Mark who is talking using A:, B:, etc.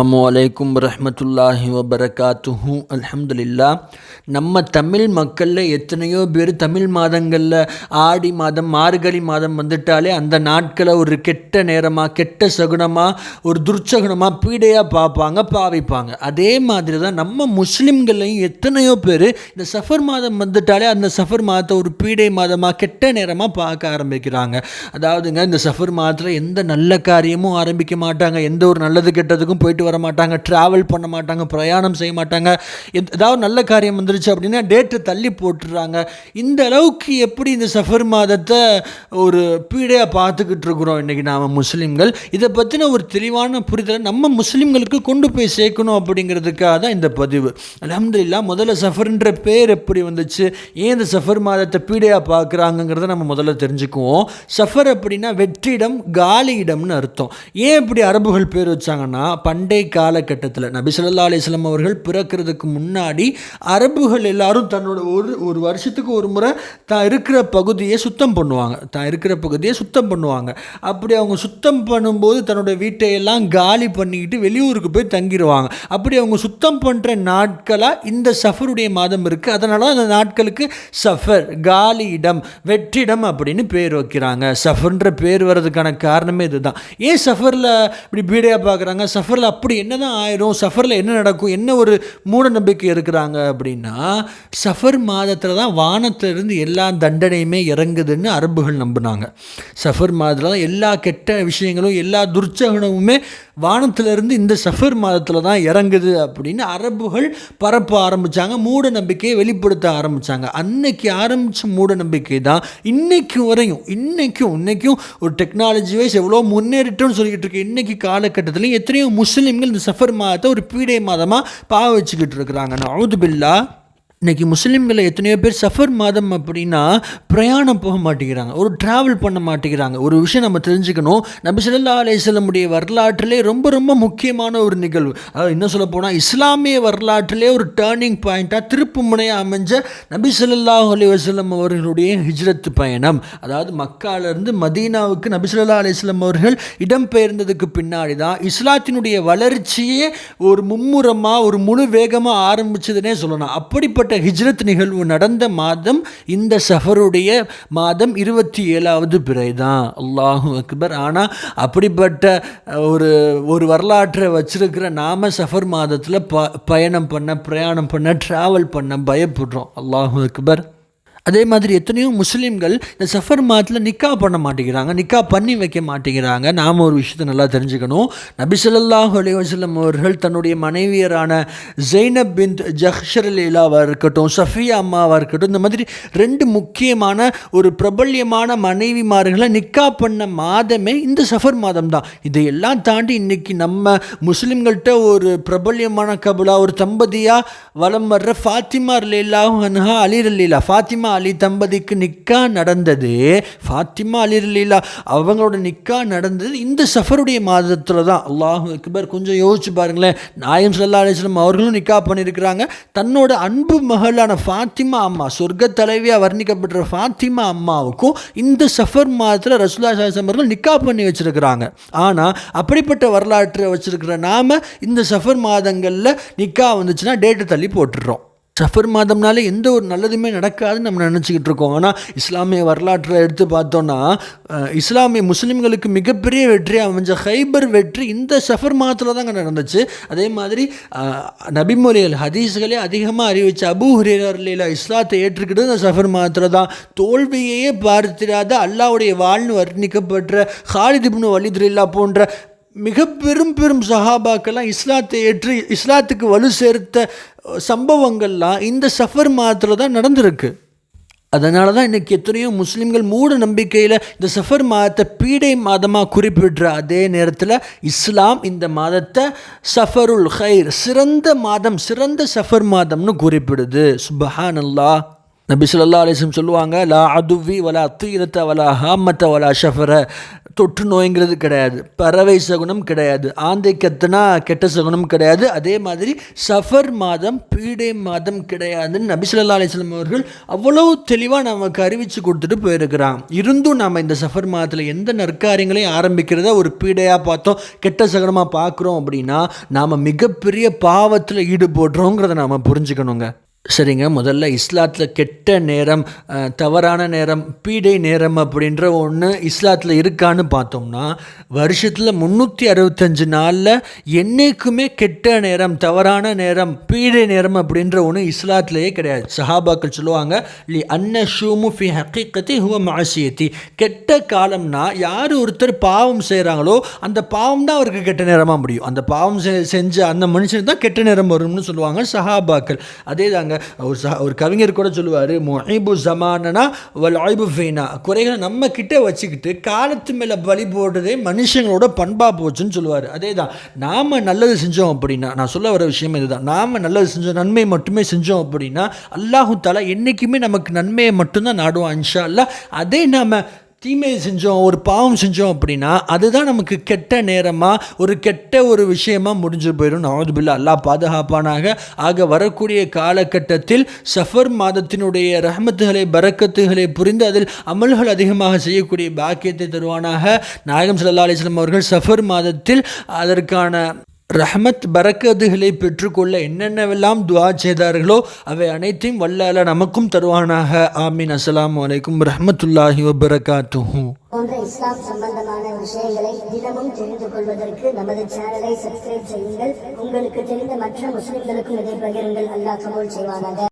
A: அஸ்ஸலாமு அலைக்கும் ரஹமத்துல்லாஹி வபரகாத்துஹு அல்ஹம்துலில்லா நம்ம தமிழ் மக்களில் எத்தனையோ பேர் தமிழ் மாதங்களில் ஆடி மாதம் மார்கழி மாதம் வந்துட்டாலே அந்த நாட்களை ஒரு கெட்ட நேரமாக கெட்ட சகுனமாக ஒரு துர்ச்சகுனமாக பீடையாக பார்ப்பாங்க பாவிப்பாங்க. அதே மாதிரி தான் நம்ம முஸ்லீம்கள்லையும் எத்தனையோ பேர் இந்த சஃபர் மாதம் வந்துட்டாலே அந்த சஃபர் மாதத்தை ஒரு பீடை மாதமாக கெட்ட நேரமாக பார்க்க ஆரம்பிக்கிறாங்க. அதாவதுங்க இந்த சஃபர் மாதத்தில் எந்த நல்ல காரியமும் ஆரம்பிக்க மாட்டாங்க. எந்த ஒரு நல்லது கெட்டதுக்கும் போயிட்டு வர மாட்டாங்க ட்ராவல் பண்ண மாட்டாங்க பிரயாணம் செய்ய மாட்டாங்க எத்- ஏதாவது நல்ல காரியம் வந்துருச்சு அப்படின்னா டேட்டை தள்ளி போட்டுடுறாங்க இந்த அளவுக்கு எப்படி இந்த சஃபர் மாதத்தை ஒரு பீடையாக பார்த்துக்கிட்டு இருக்கிறோம் இன்றைக்கி நாம் முஸ்லீம்கள்? இதை பற்றின ஒரு தெளிவான புரிதலை நம்ம முஸ்லீம்களுக்கு கொண்டு போய் சேர்க்கணும் அப்படிங்கிறதுக்காக தான் இந்த பதிவு. அல்ஹம்துலில்லாஹ் முதல்ல சஃபர்ன்ற பேர் எப்படி வந்துச்சு? ஏன் இந்த சஃபர் மாதத்தை பீடையாக பார்க்குறாங்கங்கிறத நம்ம முதல்ல தெரிஞ்சுக்குவோம். சஃபர் அப்படின்னா வெற்றிடம் காலி இடம்னு அர்த்தம். ஏன் இப்படி அரபுகள் பேர் வச்சாங்கன்னா பண்டைய பண்டை காலகட்டத்தில் நபி சொல்லா அலிஸ்லாம் அவர்கள் பிறக்கிறதுக்கு முன்னாடி அரபுகள் எல்லாரும் தன்னோட ஒரு ஒரு வருஷத்துக்கு ஒரு முறை தான் இருக்கிற பகுதியை சுத்தம் பண்ணுவாங்க. தான் இருக்கிற பகுதியை சுத்தம் பண்ணுவாங்க. அப்படி அவங்க சுத்தம் பண்ணும்போது தன்னோட வீட்டை எல்லாம் காலி பண்ணிக்கிட்டு வெளியூருக்கு போய் தங்கிடுவாங்க அப்படி அவங்க சுத்தம் பண்ணுற நாட்களாக இந்த சஃபருடைய மாதம் இருக்குது அதனால அந்த நாட்களுக்கு சஃபர் காலி இடம் வெற்றிடம் அப்படின்னு பேர் வைக்கிறாங்க. சஃபர்ன்ற பேர் வர்றதுக்கான காரணமே இதுதான். ஏன் சஃபரில் இப்படி பீடையாக பார்க்குறாங்க? சஃபரில் அப்படி என்ன தான் ஆயிரும்? சஃபரில் என்ன நடக்கும்? என்ன ஒரு மூட நம்பிக்கை இருக்கிறாங்க அப்படின்னா சஃபர் மாதத்தில் தான் வானத்திலிருந்து எல்லா தண்டனையுமே இறங்குதுன்னு அரபுகள் நம்பினாங்க. சஃபர் மாதத்தில் தான் எல்லா கெட்ட விஷயங்களும் எல்லா துர்ச்சகனமுமே வானத்திலிருந்து இந்த சஃபர் மாதத்தில் தான் இறங்குது அப்படின்னு அரபுகள் பரப்ப ஆரம்பித்தாங்க மூட நம்பிக்கையை வெளிப்படுத்த ஆரம்பித்தாங்க அன்னைக்கு ஆரம்பித்த மூட நம்பிக்கை தான் இன்றைக்கும் வரையும் இன்றைக்கும் இன்றைக்கும் ஒரு டெக்னாலஜி வைஸ் எவ்வளோ முன்னேறிட்டோம்னு சொல்லிக்கிட்டு இருக்கு. இன்றைக்கி காலகட்டத்திலையும் எத்தனையோ முஸ்லீம்கள் இந்த சஃபர் மாதத்தை ஒரு பீடை மாதமாக பாவ வச்சுக்கிட்டு இருக்கிறாங்க. நவுது பில்லா இன்னைக்கு முஸ்லீம்களில் எத்தனையோ பேர் சஃபர் மாதம் அப்படின்னா பிரயாணம் போக மாட்டேங்கிறாங்க. ஒரு ட்ராவல் பண்ண மாட்டேங்கிறாங்க. ஒரு விஷயம் நம்ம தெரிஞ்சுக்கணும். நபி சொல்லா அலைஹி வரலாற்றிலே ரொம்ப ரொம்ப முக்கியமான ஒரு நிகழ்வு. அதாவது இன்னும் சொல்ல போனால் இஸ்லாமிய வரலாற்றிலே ஒரு டேர்னிங் பாயிண்ட்டாக திருப்பு முனையாக அமைஞ்ச நபி ஸல்லல்லாஹு அலி வஸல்லம் அவர்களுடைய ஹிஜ்ரத் பயணம். அதாவது மக்காலிருந்து மதீனாவுக்கு நபி சொல்லா அலிஸ்லம் அவர்கள் இடம்பெயர்ந்ததுக்கு பின்னாடி தான் இஸ்லாத்தினுடைய வளர்ச்சியே ஒரு மும்முரமாக ஒரு முழு வேகமாக ஆரம்பிச்சதுன்னே சொல்லலாம். அப்படிப்பட்ட ஹிஜ்ரத் நிகழ்வு நடந்த மாதம் இந்த சஃபருடைய மாதம் இருபத்தி ஏழாவது பிறை தான் அல்லாஹு அக்பர். ஆனால் அப்படிப்பட்ட ஒரு ஒரு வரலாற்றை வச்சிருக்கிற நாம சஃபர் மாதத்தில் ப பயணம் பண்ண பிரயாணம் பண்ண ட்ராவல் பண்ண பயப்படுறோம். அல்லாஹு அக்பர். அதே மாதிரி எத்தனையோ முஸ்லீம்கள் இந்த சஃபர் மாதத்தில் நிக்கா பண்ண மாட்டேங்கிறாங்க நிக்கா பண்ணி வைக்க மாட்டேங்கிறாங்க. நாம் ஒரு விஷயத்தை நல்லா தெரிஞ்சுக்கணும். நபி அலிவசல்லம் அவர்கள் தன்னுடைய மனைவியரான ஜெய்னப் பின் ஜஹ்ஷர் லீலாவாக இருக்கட்டும் சஃபியா அம்மாவாக இருக்கட்டும் இந்த மாதிரி ரெண்டு முக்கியமான ஒரு பிரபல்யமான மனைவிமார்களை நிக்கா பண்ண மாதமே இந்த சஃபர் மாதம் தான் இதையெல்லாம் தாண்டி இன்றைக்கி நம்ம முஸ்லீம்கள்கிட்ட ஒரு பிரபல்யமான கபுலா ஒரு தம்பதியாக வலம் வர்ற ஃபாத்திமா லீலாவும் அன்ஹா அலி லீலா ஃபாத்திமா அலி தம்பதிக்கு நிக்கா நடந்தது ஃபாத்திமா அலி லீலா அவங்களோட நிக்கா நடந்தது இந்த சஃபருடைய மாதத்தில் தான். அல்லாஹு அக்பர் கொஞ்சம் யோசிச்சு பாருங்களேன். நாயம் சல்லா அலிஸ்லாம் அவர்களும் நிக்கா பண்ணியிருக்கிறாங்க. தன்னோட அன்பு மகளான ஃபாத்திமா அம்மா சொர்க்க தலைவியாக வர்ணிக்கப்படுற ஃபாத்திமா அம்மாவுக்கும் இந்த சஃபர் மாதத்தில் ரசுல்லா சாசம் அவர்கள் நிக்கா பண்ணி வச்சிருக்கிறாங்க. ஆனால் அப்படிப்பட்ட வரலாற்றை வச்சுருக்கிற நாம இந்த சஃபர் மாதங்களில் நிக்கா வந்துச்சுன்னா டேட்டை தள்ளி போட்டுடுறோம். சஃபர் மாதம்னாலே எந்த ஒரு நல்லதுமே நடக்காதுன்னு நம்ம நினச்சிக்கிட்டு இருக்கோம். ஆனால் இஸ்லாமிய வரலாற்றில் எடுத்து பார்த்தோன்னா இஸ்லாமிய முஸ்லீம்களுக்கு மிகப்பெரிய வெற்றி அமைஞ்ச ஹைபர் வெற்றி இந்த சஃபர் மாதத்தில் தாங்க நடந்துச்சு. அதே மாதிரி நபிமொழிகள் ஹதீஸ்களே அதிகமாக அறிவிச்ச அபூ ஹுரேரில் இஸ்லாத்தை ஏற்றுக்கிட்டு இந்த சஃபர் மாதத்தில் தான். தோல்வியையே பார்த்திராத அல்லாவுடைய வாழ்னு வர்ணிக்கப்பட்ட ஹாலிதிப்னு இப்னு போன்ற மிக பெரும் பெரும் சஹாபாக்கெல்லாம் இஸ்லாத்தை ஏற்று இஸ்லாத்துக்கு வலு சேர்த்த சம்பவங்கள்லாம் இந்த சஃபர் மாதத்தில் தான் நடந்திருக்கு. அதனால தான் இன்றைக்கி எத்தனையோ முஸ்லீம்கள் மூட நம்பிக்கையில் இந்த சஃபர் மாதத்தை பீடை மாதமாக குறிப்பிடுற அதே நேரத்தில் இஸ்லாம் இந்த மாதத்தை சஃபருல் ஹைர் சிறந்த மாதம் சிறந்த சஃபர் மாதம்னு குறிப்பிடுது. சுபஹான் அல்லாஹ் நபி ஸல்லல்லாஹு சொல்லுவாங்க லா அதுவி வலா தீரத்த வலா ஹாமத்த வலா ஷஃபர. தொற்று நோய்ங்கிறது கிடையாது பறவை சகுனம் கிடையாது ஆந்தை கத்துனா கெட்ட சகுனம் கிடையாது. அதே மாதிரி சஃபர் மாதம் பீடை மாதம் கிடையாதுன்னு நபி ஸல்லல்லாஹு அவர்கள் அவ்வளவு தெளிவாக நமக்கு அறிவித்து கொடுத்துட்டு போயிருக்கிறான். இருந்தும் நம்ம இந்த சஃபர் மாதத்தில் எந்த நற்காரியங்களையும் ஆரம்பிக்கிறத ஒரு பீடையாக பார்த்தோம் கெட்ட சகுனமாக பார்க்குறோம் அப்படின்னா நாம் மிகப்பெரிய பாவத்தில் ஈடுபடுறோங்கிறத நாம் புரிஞ்சுக்கணுங்க. சரிங்க முதல்ல இஸ்லாத்தில் கெட்ட நேரம் தவறான நேரம் பீடை நேரம் அப்படின்ற ஒன்று இஸ்லாத்தில் இருக்கான்னு பார்த்தோம்னா வருஷத்தில் முந்நூற்றி அறுபத்தஞ்சு நாளில் என்னைக்குமே கெட்ட நேரம் தவறான நேரம் பீடை நேரம் அப்படின்ற ஒன்று இஸ்லாத்திலேயே கிடையாது. சஹாபாக்கள் சொல்லுவாங்க லி அன்ன ஷூமு ஃபி ஹக்கீக்கத்தி ஹுவ மாசியத்தி கெட்ட காலம்னா யார் ஒருத்தர் பாவம் செய்கிறாங்களோ அந்த பாவம் தான் அவருக்கு கெட்ட நேரமாக முடியும். அந்த பாவம் செஞ்ச அந்த மனுஷனுக்கு தான் கெட்ட நேரம் வரும்னு சொல்லுவாங்க சஹாபாக்கள். அதே தாங்க ஒரு சஹா ஒரு கவிஞர் கூட சொல்லுவார் மொஹிபு ஜமானனா வல் ஆய்பு ஃபீனா. குறைகளை நம்ம கிட்டே வச்சுக்கிட்டு காலத்து மேலே பலி போடுறதே மனுஷங்களோட பண்பாக போச்சுன்னு சொல்லுவார். அதே தான் நாம் நல்லது செஞ்சோம் அப்படின்னா நான் சொல்ல வர விஷயம் இதுதான். நாம் நல்லது செஞ்சோம் நன்மை மட்டுமே செஞ்சோம் அப்படின்னா அல்லாஹு தாலா என்றைக்குமே நமக்கு நன்மையை மட்டும்தான் நாடுவான் இன்ஷா அல்லாஹ். அதே நாம் தீமை செஞ்சோம் ஒரு பாவம் செஞ்சோம் அப்படின்னா அதுதான் நமக்கு கெட்ட நேரமாக ஒரு கெட்ட ஒரு விஷயமா முடிஞ்சு போயிடும் நவதுபில்லா அல்லாஹ் பாதுகாப்பானாக. ஆக வரக்கூடிய காலகட்டத்தில் சஃபர் மாதத்தினுடைய ரஹமத்துகளை பரக்கத்துகளை புரிந்து அதில் அமல்கள் அதிகமாக செய்யக்கூடிய பாக்கியத்தை தருவானாக. நாயகம் சல்லா அலிஸ்லாம் அவர்கள் சஃபர் மாதத்தில் அதற்கான ரஹமத் பரக்கதுகளை பெற்றுக்கொள்ள என்னென்னவெல்லாம் துவா செய்தார்களோ அவை அனைத்தையும் வல்லால நமக்கும் தருவானாக. ஆமீன். அஸ்லாம் வலைக்கும் ரஹமத்துல்லாஹி வபரகாத்துஹு.
B: போன்ற இஸ்லாம் சம்பந்தமான விஷயங்களை தினமும் தெரிந்து கொள்வதற்கு நமது சேனலை சப்ஸ்கிரைப் செய்யுங்கள். உங்களுக்கு தெரிந்த மற்ற முஸ்லிம்களுக்கும் இதை பகிருங்கள். அல்லாஹ் கபூல் செய்வானாக.